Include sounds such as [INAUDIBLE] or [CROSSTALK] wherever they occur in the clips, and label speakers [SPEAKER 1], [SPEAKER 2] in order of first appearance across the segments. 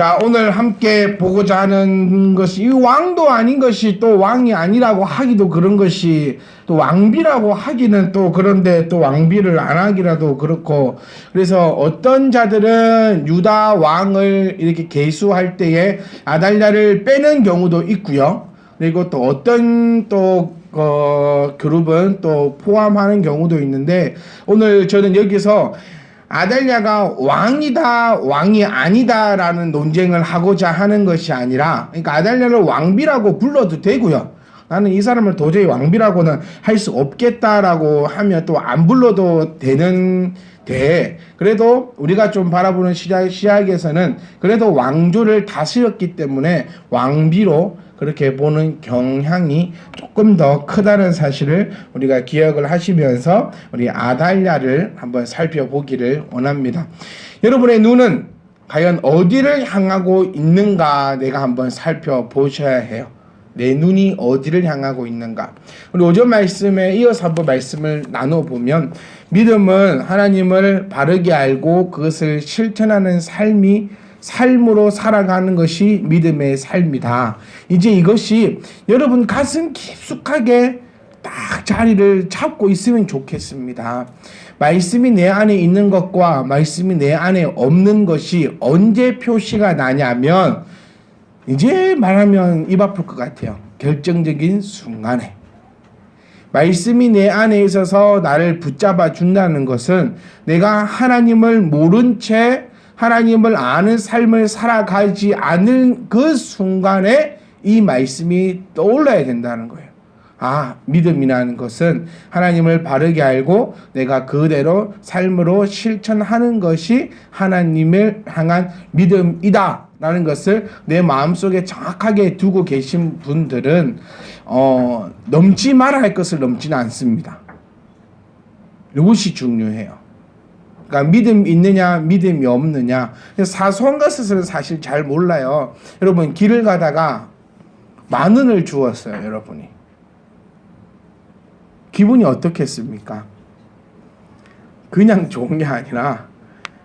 [SPEAKER 1] 자, 오늘 함께 보고자 하는 것이 이 왕도 아닌 것이 또 왕이 아니라고 하기도 그런 것이 또 왕비라고 하기는 또 그런데 또 왕비를 안 하기라도 그렇고 그래서 어떤 자들은 유다 왕을 이렇게 계수할 때에 아달랴를 빼는 경우도 있고요. 그리고 또 어떤 또 어, 그룹은 또 포함하는 경우도 있는데 오늘 저는 여기서 아달랴가 왕이다 왕이 아니다라는 논쟁을 하고자 하는 것이 아니라 그러니까 아달랴를 왕비라고 불러도 되고요. 나는 이 사람을 도저히 왕비라고는 할 수 없겠다라고 하면 또 안 불러도 되는 데 그래도 우리가 좀 바라보는 시작, 시작에서는 그래도 왕조를 다스렸기 때문에 왕비로 그렇게 보는 경향이 조금 더 크다는 사실을 우리가 기억을 하시면서 우리 아달랴를 한번 살펴보기를 원합니다. 여러분의 눈은 과연 어디를 향하고 있는가 내가 한번 살펴보셔야 해요. 내 눈이 어디를 향하고 있는가. 우리 오전 말씀에 이어서 한번 말씀을 나눠보면 믿음은 하나님을 바르게 알고 그것을 실천하는 삶이 삶으로 살아가는 것이 믿음의 삶이다. 이제 이것이 여러분 가슴 깊숙하게 딱 자리를 잡고 있으면 좋겠습니다. 말씀이 내 안에 있는 것과 말씀이 내 안에 없는 것이 언제 표시가 나냐면 이제 말하면 입 아플 것 같아요. 결정적인 순간에. 말씀이 내 안에 있어서 나를 붙잡아 준다는 것은 내가 하나님을 모른 채 하나님을 아는 삶을 살아가지 않은 그 순간에 이 말씀이 떠올라야 된다는 거예요. 아, 믿음이라는 것은 하나님을 바르게 알고 내가 그대로 삶으로 실천하는 것이 하나님을 향한 믿음이다. 라는 것을 내 마음속에 정확하게 두고 계신 분들은 어, 넘지 말아야 할 것을 넘지는 않습니다. 이것이 중요해요. 그러니까 믿음 있느냐, 믿음이 없느냐. 사소한 것은 사실 잘 몰라요. 여러분 길을 가다가 만 원을 주었어요, 여러분이. 기분이 어떻겠습니까? 그냥 좋은 게 아니라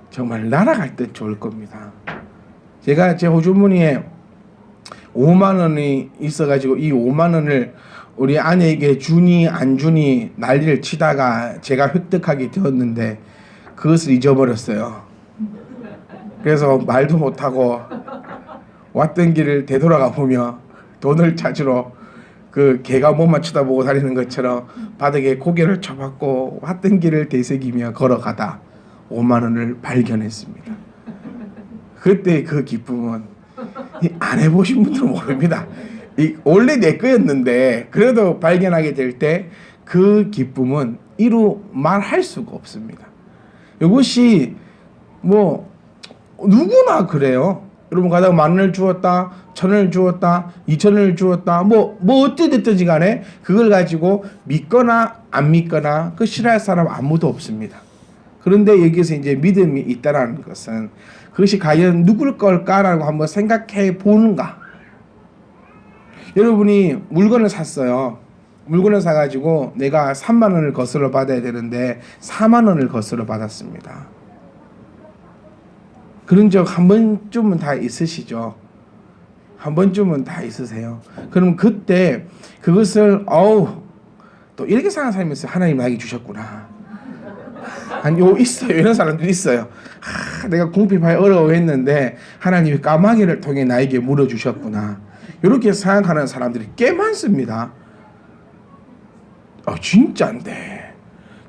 [SPEAKER 1] 정말 날아갈 때 좋을 겁니다. 제가 제 호주머니에 5만 원이 있어가지고 이 5만 원을 우리 아내에게 주니 안 주니 난리를 치다가 제가 획득하게 되었는데 그것을 잊어버렸어요. 그래서 말도 못하고 왔던 길을 되돌아가 보며 돈을 찾으러 그 개가 몸만 쳐다보고 다니는 것처럼 바닥에 고개를 쳐박고 왔던 길을 되새기며 걸어가다 5만 원을 발견했습니다. 그때 그 기쁨은 안 해보신 분들은 모릅니다. 이 원래 내 거였는데 그래도 발견하게 될 때 그 기쁨은 이루 말할 수가 없습니다. 이것이 뭐 누구나 그래요. 여러분 가다가 만 원을 주었다, 천 원을 주었다, 이천 원을 주었다, 뭐, 뭐 어찌됐든지 간에 그걸 가지고 믿거나 안 믿거나 그 싫어할 사람 아무도 없습니다. 그런데 여기서 이제 믿음이 있다라는 것은 그것이 과연 누굴 걸까라고 한번 생각해 보는가. 여러분이 물건을 샀어요. 물건을 사가지고 내가 3만 원을 거슬러 받아야 되는데 4만 원을 거슬러 받았습니다. 그런 적 한 번쯤은 다 있으시죠? 한 번쯤은 다 있으세요. 그럼 그때 그것을 어우 또 이렇게 사는 사람이 있어요. 하나님 나에게 주셨구나. 아니 요 있어요. 이런 사람들 있어요. 하, 내가 궁핍하게 어려워했는데 하나님이 까마귀를 통해 나에게 물어주셨구나. 이렇게 생각하는 사람들이 꽤 많습니다. 아 진짜인데.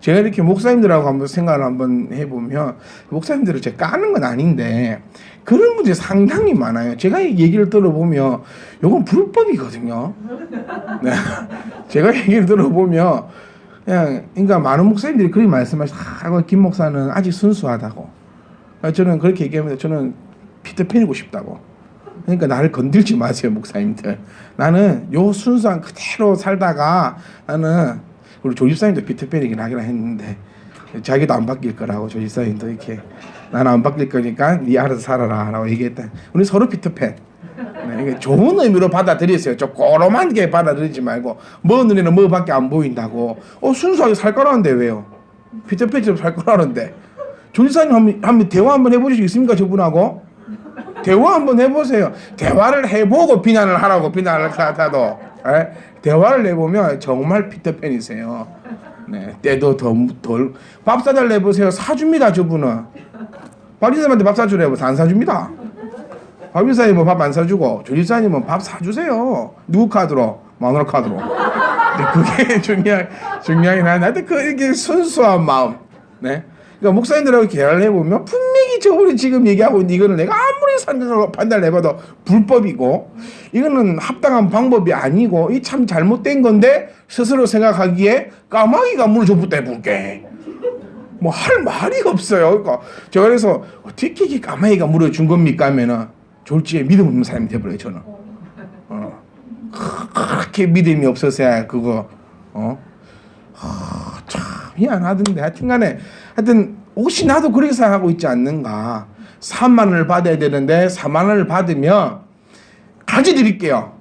[SPEAKER 1] 제가 이렇게 목사님들하고 한번 생각을 한번 해보면 목사님들을 제가 까는 건 아닌데 그런 분들이 상당히 많아요. 제가 이 얘기를 들어보면 이건 불법이거든요. 네. [LAUGHS] 제가 얘기를 들어보면 그냥 그러니까 많은 목사님들이 그렇게 말씀하시고 아, 김 목사는 아직 순수하다고. 아, 저는 그렇게 얘기합니다. 저는 피터팬이고 싶다고. 그러니까 나를 건들지 마세요, 목사님들. 나는 요 순수한 그대로 살다가 나는 우리 조집사님도 피터팬이긴 하긴 했는데 자기도 안 바뀔 거라고 조집사님도 이렇게 나는 안 바뀔 거니까 네 알아서 살아라 라고 얘기했다. 우리 서로 피터팬. 네, 좋은 의미로 받아들이세요. 좀 꼬로만게 받아들이지 말고 뭐 눈에는 뭐밖에 안 보인다고. 어 순수하게 살 거라는데 왜요? 피터팬처럼 살 거라는데. 조지사님 한번, 한번 대화 한번 해보실 수 있습니까 저분하고? 대화 한번 해보세요. 대화를 해보고 비난을 하라고 비난을 하다도 에? 대화를 해보면 정말 피터팬이세요. 네, 때도 덜, 밥 사달라 해보세요. 사줍니다, 저분은. 박지사님한테 밥 사주래요. 안 사줍니다. 박지사님 뭐밥 안 사주고 조지사님은 밥 사주세요. 누구 카드로? 마누라 카드로. 그게 [LAUGHS] 중요한 중요하긴 한데 그 이게 순수한 마음. 네. 그러니까 목사님들하고 계약을 해보면 분명히 저분이 지금 얘기하고 있는 이거는 내가 아무 리 생각하고 판단을 해봐도 불법이고 이거는 합당한 방법이 아니고 이 참 잘못된 건데 스스로 생각하기에 까마귀가 물을 줬부터 해볼게. 뭐 할 말이 없어요. 그러니까 제가 그래서 어떻게 이게 까마귀가 물을 준 겁니까 하면은 졸지에 믿음 없는 사람이 돼버려요 저는. 어. 그렇게 믿음이 없어서야 그거 어. 아, 참 미안하던데 하여튼 간에 하여튼 혹시 나도 그렇게 생각하고 있지 않는가 3만 원을 받아야 되는데 4만 원을 받으면 가지 드릴게요.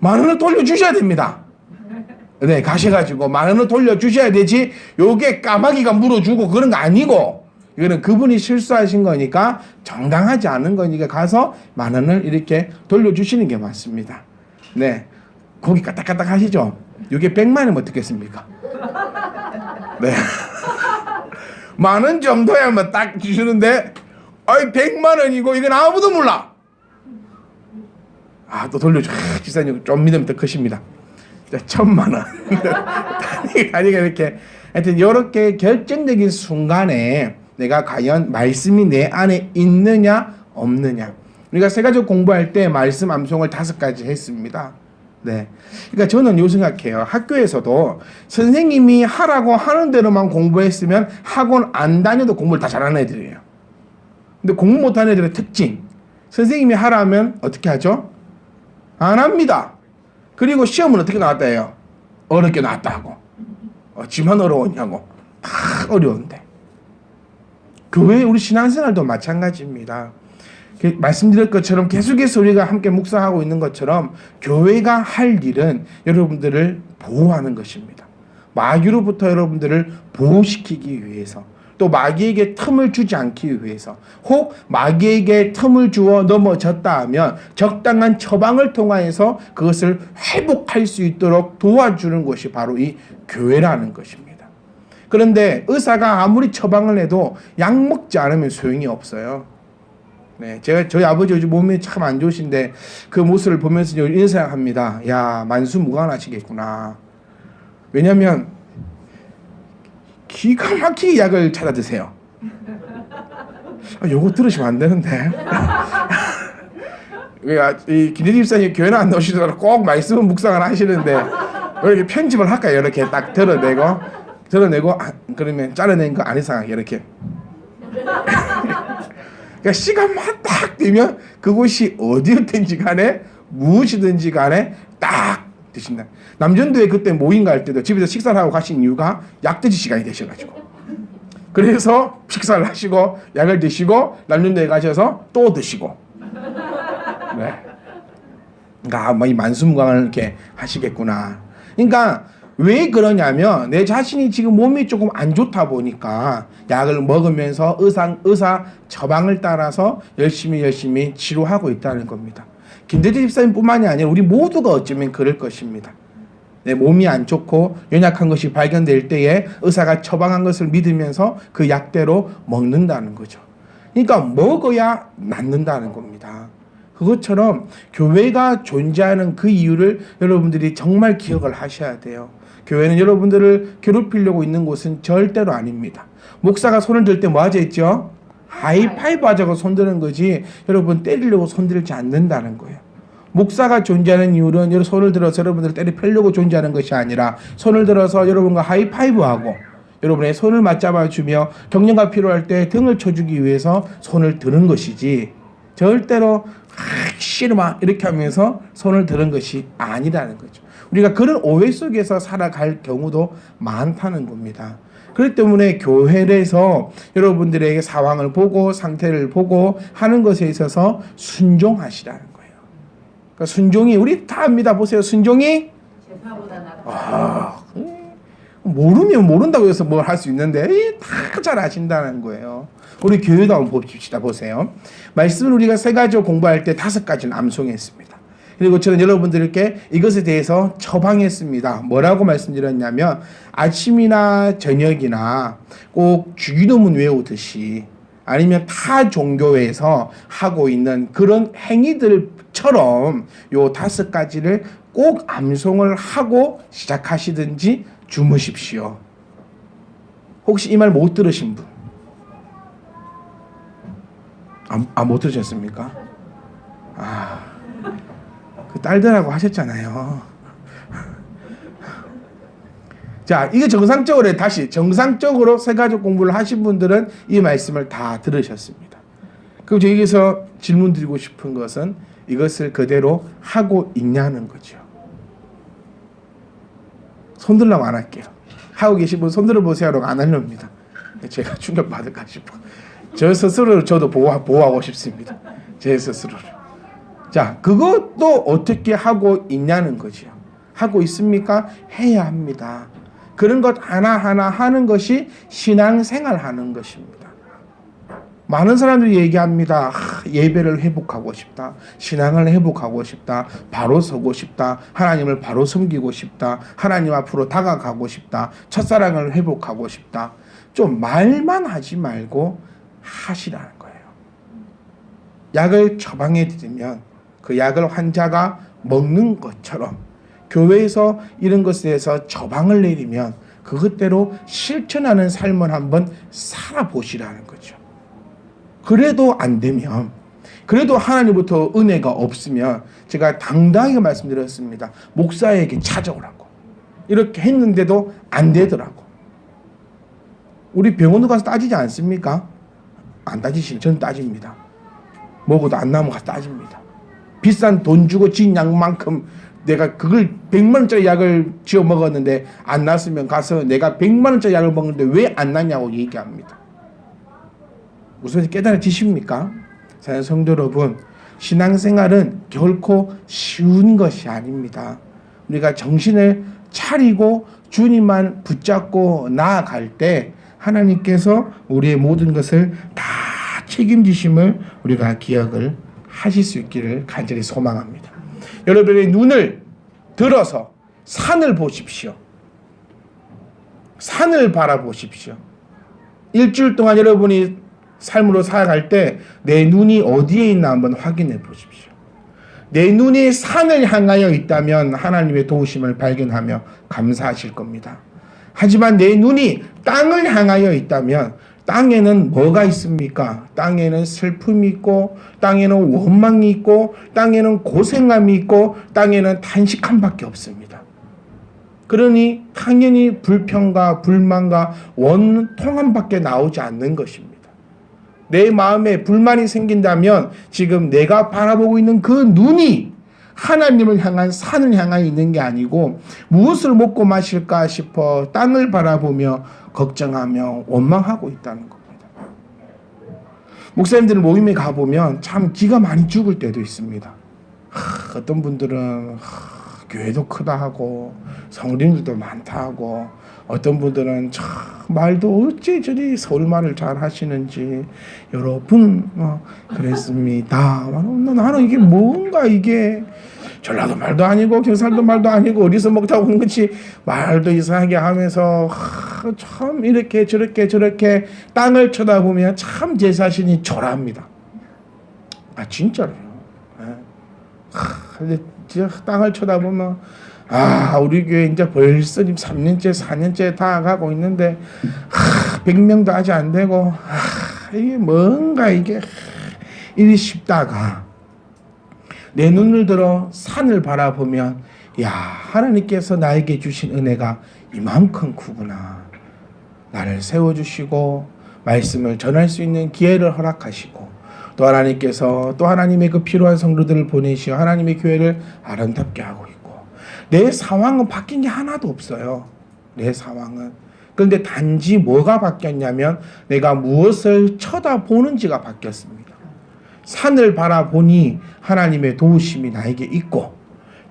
[SPEAKER 1] 만 원을 돌려주셔야 됩니다. 네 가셔가지고 만 원을 돌려주셔야 되지 요게 까마귀가 물어주고 그런 거 아니고 이거는 그분이 실수하신 거니까 정당하지 않은 거니까 가서 만 원을 이렇게 돌려주시는 게 맞습니다. 네 고기 까딱까딱 하시죠. 요게 100만 원이면 어떻겠습니까? 네. [LAUGHS] 만 원 정도야만 딱 주시는데 아이 100만 원이고 이건 아무도 몰라. 아, 또 돌려줘. 아, 기사님 좀 믿음 더 크십니다. 자, 천만 원. [LAUGHS] 단위가 단위가 이렇게 하여튼 이렇게 결정적인 순간에 내가 과연 말씀이 내 안에 있느냐 없느냐. 우리가 세 가지 공부할 때 말씀 암송을 다섯 가지 했습니다. 네. 그러니까 저는 요 생각해요. 학교에서도 선생님이 하라고 하는 대로만 공부했으면 학원 안 다녀도 공부를 다 잘하는 애들이에요. 근데 공부 못하는 애들의 특징. 선생님이 하라면 어떻게 하죠? 안 합니다. 그리고 시험은 어떻게 나왔다 해요? 어렵게 나왔다 하고. 어, 지만 어려웠냐고. 다 어려운데. 교회 우리 신앙생활도 마찬가지입니다. 그 말씀드릴 것처럼 계속해서 우리가 함께 묵상하고 있는 것처럼 교회가 할 일은 여러분들을 보호하는 것입니다. 마귀로부터 여러분들을 보호시키기 위해서 또 마귀에게 틈을 주지 않기 위해서 혹 마귀에게 틈을 주어 넘어졌다 하면 적당한 처방을 통하여서 그것을 회복할 수 있도록 도와주는 것이 바로 이 교회라는 것입니다. 그런데 의사가 아무리 처방을 해도 약 먹지 않으면 소용이 없어요. 네, 제가 저희 아버지 요즘 몸이 참 안 좋으신데 그 모습을 보면서 이런 생각합니다. 야 만수무강하시겠구나. 왜냐하면 기가 막히게 약을 찾아 드세요. 아, 요거 들으시면 안 되는데. [LAUGHS] 그러니까 이 김대리 집사님 교회는 안 나오시더라도 꼭 말씀은 묵상을 하시는데 이렇게 편집을 할까요? 이렇게 딱 드러내고 드러내고 아, 그러면 잘라낸 거 안 이상하게 이렇게. [LAUGHS] 그러니까 시간만 딱 되면 그곳이 어디였든지 간에 무엇이든지 간에 딱 드신다. 남전도에 그때 모임 갈 때도 집에서 식사를 하고 가신 이유가 약 드실 시간이 되셔가지고. 그래서 식사를 하시고 약을 드시고 남전도에 가셔서 또 드시고. 네. 그러니까 뭐이 만수무강을 이렇게 하시겠구나. 그러니까 왜 그러냐면 내 자신이 지금 몸이 조금 안 좋다 보니까 약을 먹으면서 의사 의사 처방을 따라서 열심히 열심히 치료하고 있다는 겁니다. 김대리 집사님뿐만이 아니라 우리 모두가 어쩌면 그럴 것입니다. 내 몸이 안 좋고 연약한 것이 발견될 때에 의사가 처방한 것을 믿으면서 그 약대로 먹는다는 거죠. 그러니까 먹어야 낫는다는 겁니다. 그것처럼 교회가 존재하는 그 이유를 여러분들이 정말 기억을 하셔야 돼요. 교회는 여러분들을 괴롭히려고 있는 곳은 절대로 아닙니다. 목사가 손을 들 때 뭐 하자 했죠? 하이파이브 하자고 손드는 거지 여러분 때리려고 손들지 않는다는 거예요. 목사가 존재하는 이유는 손을 들어서 여러분들을 때려 패려고 존재하는 것이 아니라 손을 들어서 여러분과 하이파이브하고 여러분의 손을 맞잡아 주며 격려가 필요할 때 등을 쳐주기 위해서 손을 드는 것이지 절대로 아, 싫으마 이렇게 하면서 손을 드는 것이 아니라는 거죠. 우리가 그런 오해 속에서 살아갈 경우도 많다는 겁니다. 그렇기 때문에 교회에서 여러분들에게 상황을 보고 상태를 보고 하는 것에 있어서 순종하시라는 거예요. 그러니까 순종이 우리 다 압니다. 보세요. 순종이. 아, 모르면 모른다고 해서 뭘 할 수 있는데 다 잘 아신다는 거예요. 우리 교회도 한번 봅시다. 보세요. 말씀을 우리가 세 가지 공부할 때 다섯 가지를 암송했습니다. 그리고 저는 여러분들께 이것에 대해서 처방했습니다. 뭐라고 말씀드렸냐면 아침이나 저녁이나 꼭 주기도문 외우듯이 아니면 타 종교에서 하고 있는 그런 행위들처럼 요 다섯 가지를 꼭 암송을 하고 시작하시든지 주무십시오. 혹시 이 말 못 들으신 분? 아, 아, 못 들으셨습니까? 아, 그 딸들하고 하셨잖아요. 자, 이게 정상적으로 다시 정상적으로 세가족 공부를 하신 분들은 이 말씀을 다 들으셨습니다. 그럼 저에게서 질문 드리고 싶은 것은 이것을 그대로 하고 있냐는 거죠. 손들라고 안 할게요. 하고 계신 분 손들어 보세요라고 안 하렵니다. 제가 충격 받을까 싶어. 저 스스로를 저도 보호, 보호하고 싶습니다. 제 스스로를. 자, 그것도 어떻게 하고 있냐는 거죠. 하고 있습니까? 해야 합니다. 그런 것 하나하나 하는 것이 신앙생활 하는 것입니다. 많은 사람들이 얘기합니다. 아, 예배를 회복하고 싶다. 신앙을 회복하고 싶다. 바로 서고 싶다. 하나님을 바로 섬기고 싶다. 하나님 앞으로 다가가고 싶다. 첫사랑을 회복하고 싶다. 좀 말만 하지 말고 하시라는 거예요. 약을 처방해 드리면 그 약을 환자가 먹는 것처럼 교회에서 이런 것에 대해서 처방을 내리면 그것대로 실천하는 삶을 한번 살아보시라는 거죠. 그래도 안 되면 그래도 하나님부터 은혜가 없으면 제가 당당하게 말씀드렸습니다. 목사에게 찾아오라고. 이렇게 했는데도 안 되더라고. 우리 병원도 가서 따지지 않습니까? 안 따지시는 저는 따집니다. 먹어도 안 나면 가서 따집니다. 비싼 돈 주고 진 약만큼 내가 그걸 100만 원짜리 약을 지어 먹었는데 안 났으면 가서 내가 100만 원짜리 약을 먹는데 왜 안 났냐고 얘기합니다. 무슨 깨달아지십니까? 사는 성도 여러분, 신앙생활은 결코 쉬운 것이 아닙니다. 우리가 정신을 차리고 주님만 붙잡고 나아갈 때 하나님께서 우리의 모든 것을 다 책임지심을 우리가 기억을 하실 수 있기를 간절히 소망합니다. 여러분의 눈을 들어서 산을 보십시오. 산을 바라보십시오. 일주일 동안 여러분이 삶으로 살아갈 때 내 눈이 어디에 있나 한번 확인해 보십시오. 내 눈이 산을 향하여 있다면 하나님의 도우심을 발견하며 감사하실 겁니다. 하지만 내 눈이 땅을 향하여 있다면 땅에는 뭐가 있습니까? 땅에는 슬픔이 있고, 땅에는 원망이 있고, 땅에는 고생함이 있고, 땅에는 탄식함밖에 없습니다. 그러니 당연히 불평과 불만과 원통함밖에 나오지 않는 것입니다. 내 마음에 불만이 생긴다면 지금 내가 바라보고 있는 그 눈이 하나님을 향한 산을 향해 있는 게 아니고 무엇을 먹고 마실까 싶어 땅을 바라보며 걱정하며 원망하고 있다는 겁니다. 목사님들 모임에 가보면 참 기가 많이 죽을 때도 있습니다. 하, 어떤 분들은 하, 교회도 크다 하고 성령들도 많다 하고 어떤 분들은 참 말도 어째 저리 서울 말을 잘 하시는지 여러분 어, 그랬습니다. 나는 이게 뭔가 이게 전라도 말도 아니고 경상도 말도 아니고 어디서 먹다 오는 것이 말도 이상하게 하면서 하, 참 이렇게 저렇게 저렇게 땅을 쳐다보면 참 제 자신이 초라합니다. 아 진짜로요. 예. 하, 땅을 쳐다보면 아, 우리 교회 이제 벌써 지금 3년째, 4년째 다 가고 있는데, 하, 100명도 아직 안 되고, 하, 이게 뭔가 이게, 이리 쉽다가, 내 눈을 들어 산을 바라보면, 야, 하나님께서 나에게 주신 은혜가 이만큼 크구나. 나를 세워주시고, 말씀을 전할 수 있는 기회를 허락하시고, 또 하나님께서 또 하나님의 그 필요한 성도들을 보내시어 하나님의 교회를 아름답게 하고 있고, 내 상황은 바뀐 게 하나도 없어요. 내 상황은. 그런데 단지 뭐가 바뀌었냐면 내가 무엇을 쳐다보는지가 바뀌었습니다. 산을 바라보니 하나님의 도우심이 나에게 있고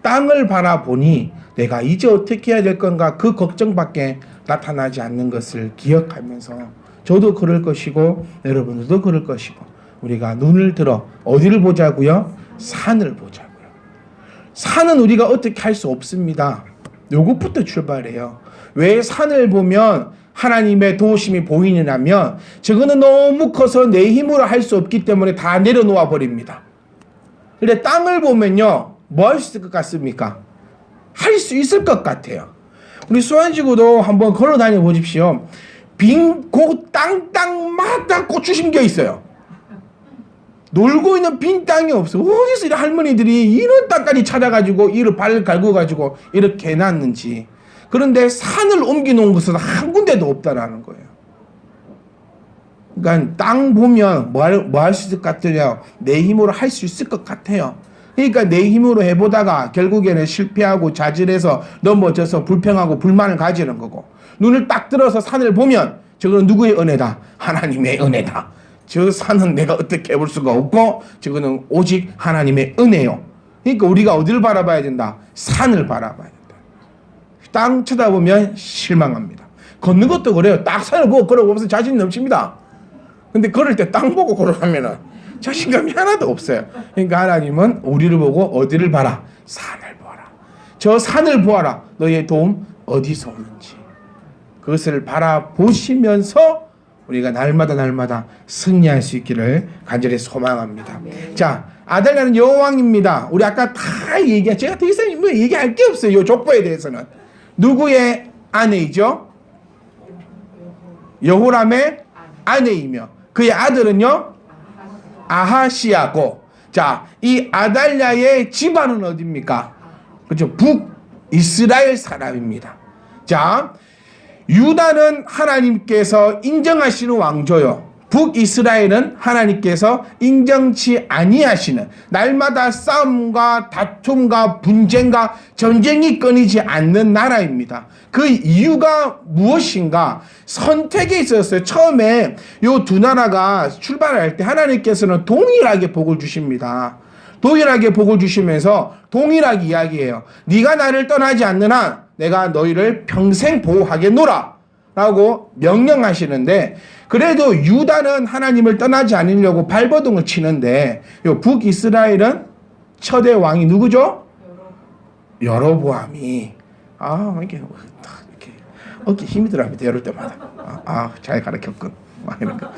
[SPEAKER 1] 땅을 바라보니 내가 이제 어떻게 해야 될 건가 그 걱정밖에 나타나지 않는 것을 기억하면서 저도 그럴 것이고 여러분들도 그럴 것이고 우리가 눈을 들어 어디를 보자고요? 산을 보자고요. 산은 우리가 어떻게 할 수 없습니다. 요것부터 출발해요. 왜 산을 보면 하나님의 도우심이 보이느냐면 저거는 너무 커서 내 힘으로 할 수 없기 때문에 다 내려놓아 버립니다. 근데 땅을 보면요. 뭐 할 수 있을 것 같습니까? 할 수 있을 것 같아요. 우리 수완지구도 한번 걸어 다녀 보십시오. 빈곳 땅땅마다 고추 심겨 있어요. 놀고 있는 빈 땅이 없어. 어디서 이 할머니들이 이런 땅까지 찾아가지고 이를 발을 갈고 가지고 이렇게 해놨는지. 그런데 산을 옮겨 놓은 것은 한 군데도 없다라는 거예요. 그러니까 땅 보면 뭐할수 있을 것 같아요. 내 힘으로 할 수 있을 것 같아요. 그러니까 내 힘으로 해보다가 결국에는 실패하고 자질해서 넘어져서 불평하고 불만을 가지는 거고 눈을 딱 들어서 산을 보면 저거는 누구의 은혜다? 하나님의 은혜다. 저 산은 내가 어떻게 해볼 수가 없고 저거는 오직 하나님의 은혜요. 그러니까 우리가 어디를 바라봐야 된다? 산을 바라봐야 된다. 땅 쳐다보면 실망합니다. 걷는 것도 그래요. 딱 산을 보고 걸어보면서 자신이 넘칩니다. 근데 걸을 때 땅 보고 걸어가면은 자신감이 하나도 없어요. 그러니까 하나님은 우리를 보고 어디를 봐라? 산을 보아라. 저 산을 보아라. 너의 도움 어디서 오는지. 그것을 바라보시면서 우리가 날마다 날마다 승리할 수 있기를 간절히 소망합니다. 자, 아달랴는 여왕입니다. 우리 아까 다 얘기한 제가 더 이상 뭐 얘기할 게 없어요. 이 족보에 대해서는 누구의 아내이죠? 여호람의 아내이며 그의 아들은요 아하시아고 자 이 아달랴의 집안은 어디입니까? 그렇죠 북 이스라엘 사람입니다. 자 유다는 하나님께서 인정하시는 왕조요. 북이스라엘은 하나님께서 인정치 아니하시는 날마다 싸움과 다툼과 분쟁과 전쟁이 끊이지 않는 나라입니다. 그 이유가 무엇인가? 선택에 있었어요. 처음에 요 두 나라가 출발할 때 하나님께서는 동일하게 복을 주십니다. 동일하게 복을 주시면서 동일하게 이야기해요. 네가 나를 떠나지 않는 한 내가 너희를 평생 보호하겠노라. 라고 명령하시는데 그래도 유다는 하나님을 떠나지 않으려고 발버둥을 치는데 요 북이스라엘은 첫의 왕이 누구죠? 여로보암이 아 이렇게 이렇게 어깨 힘이 들어갑니다 이럴 때마다 아잘 가르쳤군 막 이런 거.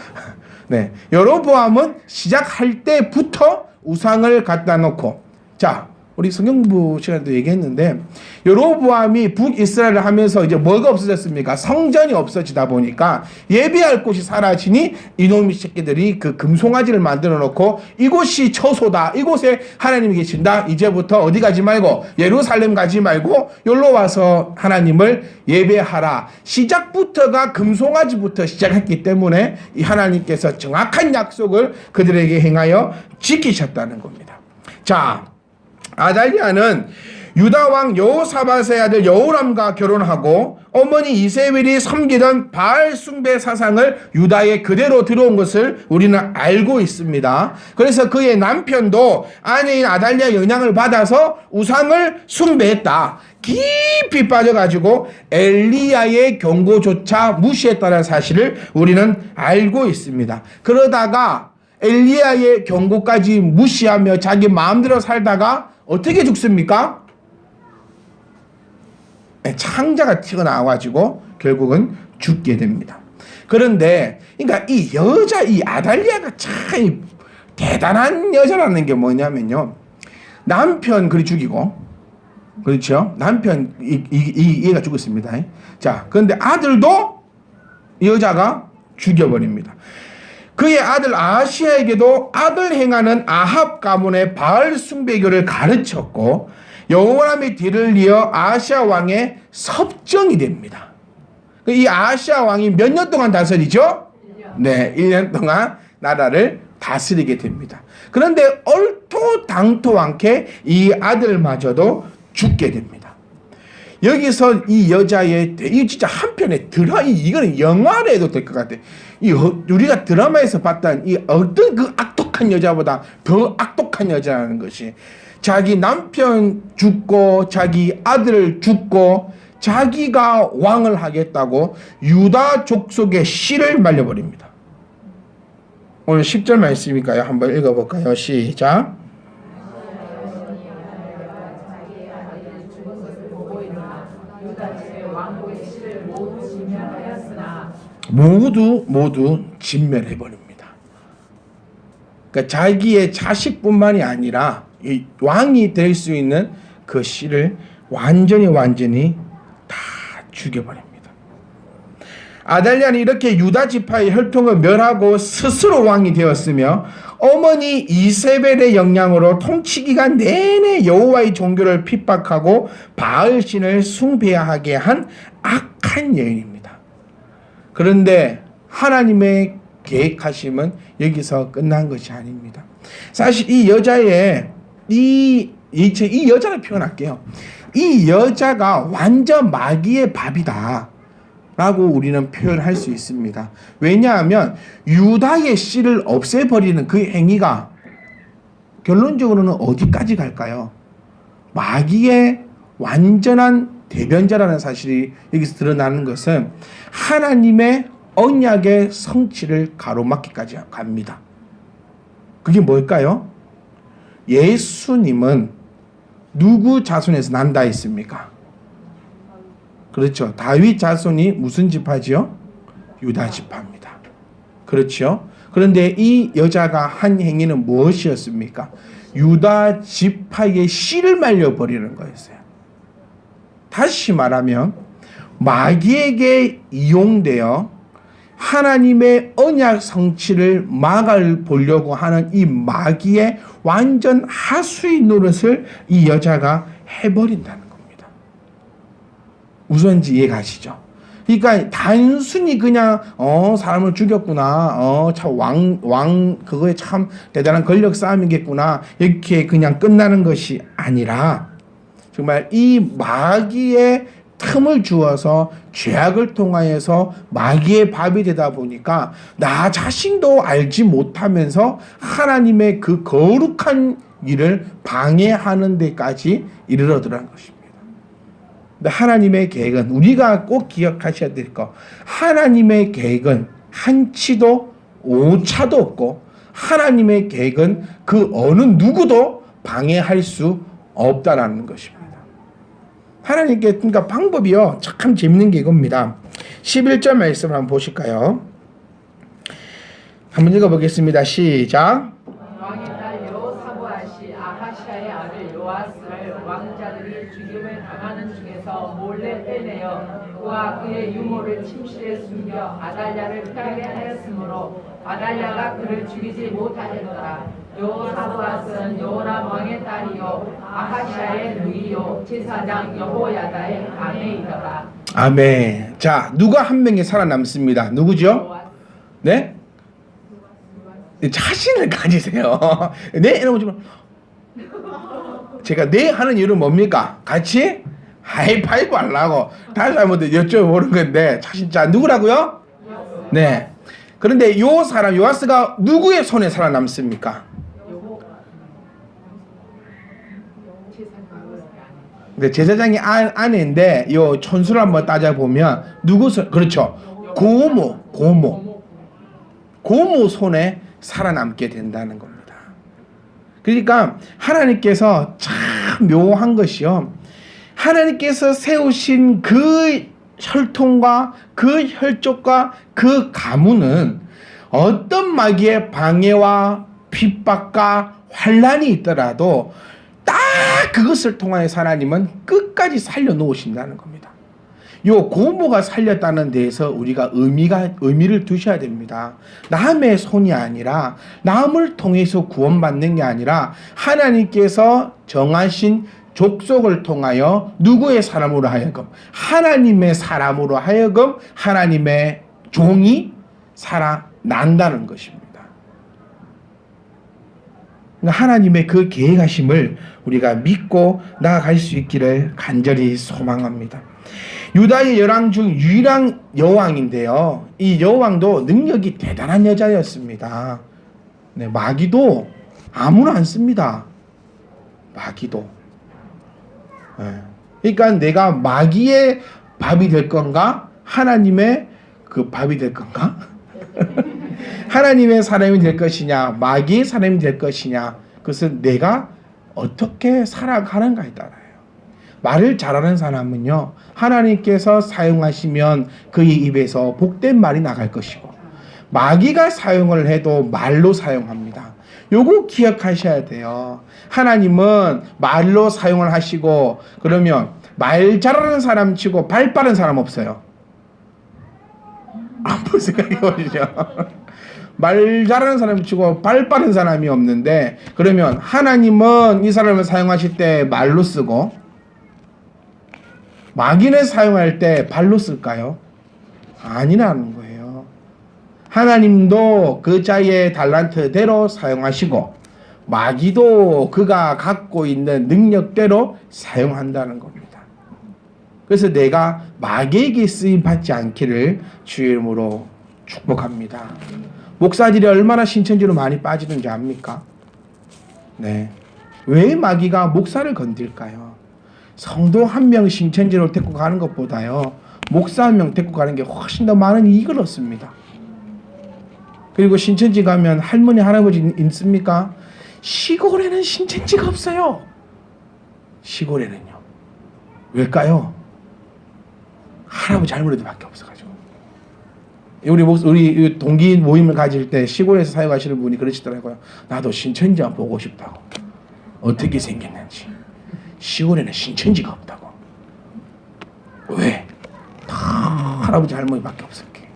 [SPEAKER 1] 네 여로보암은 시작할 때부터 우상을 갖다 놓고. 자 우리 성경부 시간에도 얘기했는데 여로보암이 북이스라엘을 하면서 이제 뭐가 없어졌습니까? 성전이 없어지다 보니까 예배할 곳이 사라지니 이놈의 새끼들이 그 금송아지를 만들어 놓고 이곳이 처소다. 이곳에 하나님이 계신다. 이제부터 어디 가지 말고 예루살렘 가지 말고 여기로 와서 하나님을 예배하라. 시작부터가 금송아지부터 시작했기 때문에 이 하나님께서 정확한 약속을 그들에게 행하여 지키셨다는 겁니다. 자, 아달리아는 유다 왕 여호사밧의 아들 여호람과 결혼하고 어머니 이세벨이 섬기던 바알 숭배 사상을 유다에 그대로 들어온 것을 우리는 알고 있습니다. 그래서 그의 남편도 아내인 아달리아 영향을 받아서 우상을 숭배했다. 깊이 빠져가지고 엘리야의 경고조차 무시했다는 사실을 우리는 알고 있습니다. 그러다가 엘리야의 경고까지 무시하며 자기 마음대로 살다가 어떻게 죽습니까? 네, 창자가 튀어나와가지고 결국은 죽게 됩니다. 그런데, 그러니까 이 여자, 이 아달리아가 참 대단한 여자라는 게 뭐냐면요. 남편 그리 죽이고, 그렇죠? 남편, 이, 이, 이, 얘가 죽었습니다. 자, 그런데 아들도 여자가 죽여버립니다. 그의 아들 아시아에게도 아들 행하는 아합 가문의 바알 숭배교를 가르쳤고 여호람의 뒤를 이어 아시아 왕의 섭정이 됩니다. 이 아시아 왕이 몇 년 동안 다스리죠? 네, 1년 동안 나라를 다스리게 됩니다. 그런데 얼토당토 않게 이 아들마저도 죽게 됩니다. 여기서 이 여자의 이 진짜 한편의 드라 이거는 영화로 해도 될 것 같아. 이 우리가 드라마에서 봤던 이 어떤 그 악독한 여자보다 더 악독한 여자라는 것이 자기 남편 죽고 자기 아들 죽고 자기가 왕을 하겠다고 유다 족속의 씨를 말려버립니다. 오늘 10절 말씀이니까요. 한번 읽어볼까요? 시작. 모두 모두 진멸해 버립니다. 그러니까 자기의 자식뿐만이 아니라 이 왕이 될 수 있는 그 씨를 완전히 완전히 다 죽여 버립니다. 아달리아는 이렇게 유다 지파의 혈통을 멸하고 스스로 왕이 되었으며 어머니 이세벨의 영향으로 통치 기간 내내 여호와의 종교를 핍박하고 바알 신을 숭배하게 한 악한 여인입니다. 그런데 하나님의 계획하심은 여기서 끝난 것이 아닙니다. 사실 이 여자의 이, 이, 저- 이 여자를 표현할게요. 이 여자가 완전 마귀의 밥이다. 라고 우리는 표현할 수 있습니다. 왜냐하면 유다의 씨를 없애버리는 그 행위가 결론적으로는 어디까지 갈까요? 마귀의 완전한 대변자라는 사실이 여기서 드러나는 것은 하나님의 언약의 성취를 가로막기까지 갑니다. 그게 뭘까요? 예수님은 누구 자손에서 난다 했습니까? 그렇죠. 다윗 자손이 무슨 지파지요? 유다 지파입니다. 그렇죠. 그런데 이 여자가 한 행위는 무엇이었습니까? 유다 지파의 씨를 말려 버리는 거였어요. 다시 말하면 마귀에게 이용되어 하나님의 언약 성취를 막을 보려고 하는 이 마귀의 완전 하수의 노릇을 이 여자가 해버린다는 겁니다. 무슨지 이해 가시죠? 그러니까 단순히 그냥 어 사람을 죽였구나 어참왕왕 왕 그거에 참 대단한 권력 싸움이겠구나 이렇게 그냥 끝나는 것이 아니라 정말 이 마귀의 틈을 주어서 죄악을 통하여서 마귀의 밥이 되다 보니까 나 자신도 알지 못하면서 하나님의 그 거룩한 일을 방해하는 데까지 이르러들한 것입니다. 근데 하나님의 계획은 우리가 꼭 기억하셔야 될 거. 하나님의 계획은 한치도 오차도 없고 하나님의 계획은 그 어느 누구도 방해할 수 없다라는 것입니다. 하나님께 그러니까 방법이요. 참 재밌는 게 이겁니다. 11절 말씀 한번 보실까요? 한번 읽어보겠습니다. 시작.
[SPEAKER 2] 그의 유모를 침실에 숨겨 아달랴를 하였으므로 아달랴가 그를 죽이지 못하였더라. 여호사보아스는 여호람 왕의 딸이요 아하시아의 누이요 제사장 여호야다의 아내이더라.
[SPEAKER 1] 아멘. 자, 누가 한 명이 살아남습니다. 누구죠?
[SPEAKER 2] 요아스
[SPEAKER 1] 네? 자신을 가지세요. [LAUGHS] 네? 이러면 좀 제가 네 하는 이유는 뭡니까? 같이 하이파이브 하려고 다시 한번 더 여쭤보는 건데 자신 자 누구라고요? 네. 그런데 요 사람 요아스가 누구의 손에 살아남습니까?
[SPEAKER 2] 여호 제사장
[SPEAKER 1] 근데 제사장이 아, 아내인데 요 천수를 한번 따져 보면 누구 손 그렇죠 고모 고모 고모 손에 살아남게 된다는 겁니다. 그러니까 하나님께서 참 묘한 것이요. 하나님께서 세우신 그 혈통과 그 혈족과 그 가문은 어떤 마귀의 방해와 핍박과 환란이 있더라도 딱 그것을 통하여 하나님은 끝까지 살려 놓으신다는 겁니다. 요 고모가 살렸다는 데에서 우리가 의미가 의미를 두셔야 됩니다. 남의 손이 아니라 남을 통해서 구원받는 게 아니라 하나님께서 정하신 족속을 통하여 누구의 사람으로 하여금 하나님의 사람으로 하여금 하나님의 종이 살아난다는 것입니다. 그러니까 하나님의 그 계획하심을 우리가 믿고 나아갈 수 있기를 간절히 소망합니다. 유다의 열왕 중 유일한 여왕인데요. 이 여왕도 능력이 대단한 여자였습니다. 네, 마귀도 아무나 안 씁니다. 마귀도. 네. 그러니까 내가 마귀의 밥이 될 건가? 하나님의 그 밥이 될 건가? [LAUGHS] 하나님의 사람이 될 것이냐, 마귀의 사람이 될 것이냐, 그것은 내가 어떻게 살아가는가에 따라요. 말을 잘하는 사람은요, 하나님께서 사용하시면 그의 입에서 복된 말이 나갈 것이고, 마귀가 사용을 해도 말로 사용합니다. 요거 기억하셔야 돼요. 하나님은 말로 사용을 하시고, 그러면 말 잘하는 사람 치고 발 빠른 사람 없어요. 아무 생각이 오시죠? 말 잘하는 사람 치고 발 빠른 사람이 없는데 그러면 하나님은 이 사람을 사용하실 때 말로 쓰고 마귀는 사용할 때 발로 쓸까요? 아니라는 거예요. 하나님도 그 자의 달란트대로 사용하시고 마귀도 그가 갖고 있는 능력대로 사용한다는 겁니다. 그래서 내가 마귀에게 쓰임 받지 않기를 주의 이름으로 축복합니다. 목사들이 얼마나 신천지로 많이 빠지는지 압니까? 네. 왜 마귀가 목사를 건들까요? 성도 한 명 신천지로 데리고 가는 것보다요. 목사 한 명 데리고 가는 게 훨씬 더 많은 이익을 얻습니다. 그리고 신천지 가면 할머니 할아버지 있습니까? 시골에는 신천지가 없어요. 시골에는요. 왜일까요? 할아버지 할머니들밖에 없어가지고. 우리 목 우리 동기 모임을 가질 때 시골에서 사역하시는 분이 그러시더라고요. 나도 신천지 한번 보고 싶다고. 어떻게 생겼는지. 시골에는 신천지가 없다고. 왜? 다 할아버지 할머니밖에 없었게.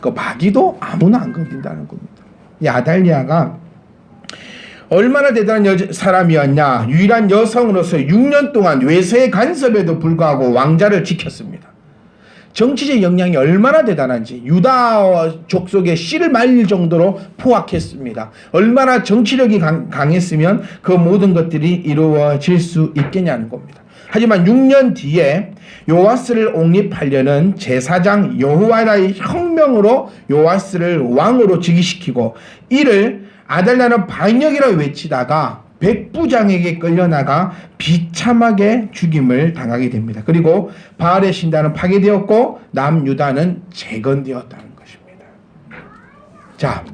[SPEAKER 1] 그 마귀도 아무나 안 건든다는 겁니다. 이 아달리아가 얼마나 대단한 여, 사람이었냐. 유일한 여성으로서 6년 동안 외세의 간섭에도 불구하고 왕자를 지켰습니다. 정치적 영향이 얼마나 대단한지 유다 족속의 씨를 말릴 정도로 포악했습니다. 얼마나 정치력이 강, 강했으면 그 모든 것들이 이루어질 수 있겠냐는 겁니다. 하지만 6년 뒤에 요아스를 옹립하려는 제사장 여호와의 혁명으로 요아스를 왕으로 즉위시키고 이를 아달라는 반역이라고 외치다가 백부장에게 끌려나가 비참하게 죽임을 당하게 됩니다. 그리고 바알의 신단은 파괴되었고 남유다는 재건되었다는 것입니다. 자,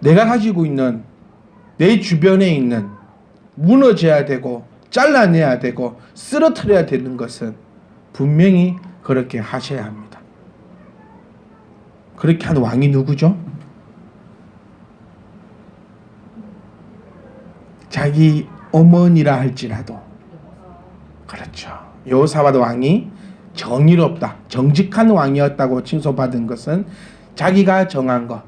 [SPEAKER 1] 내가 가지고 있는 내 주변에 있는 무너져야 되고 잘라내야 되고 쓰러뜨려야 되는 것은 분명히 그렇게 하셔야 합니다. 그렇게 한 왕이 누구죠? 자기 어머니라 할지라도 그렇죠. 여호사밧 왕이 정의롭다, 정직한 왕이었다고 칭송받은 것은 자기가 정한 것,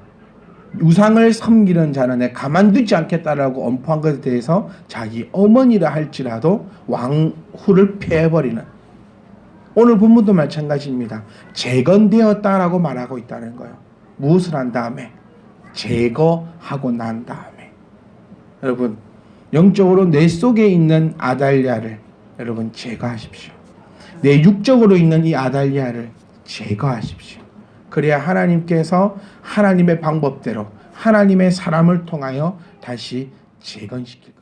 [SPEAKER 1] 우상을 섬기는 자는 내 가만두지 않겠다라고 엄포한 것에 대해서 자기 어머니라 할지라도 왕후를 패해버리는 오늘 본문도 마찬가지입니다. 재건되었다라고 말하고 있다는 거예요. 무엇을 한 다음에 제거하고 난 다음에 여러분 영적으로 내 속에 있는 아달리아를 여러분 제거하십시오. 내 육적으로 있는 이 아달리아를 제거하십시오. 그래야 하나님께서 하나님의 방법대로 하나님의 사람을 통하여 다시 재건시킬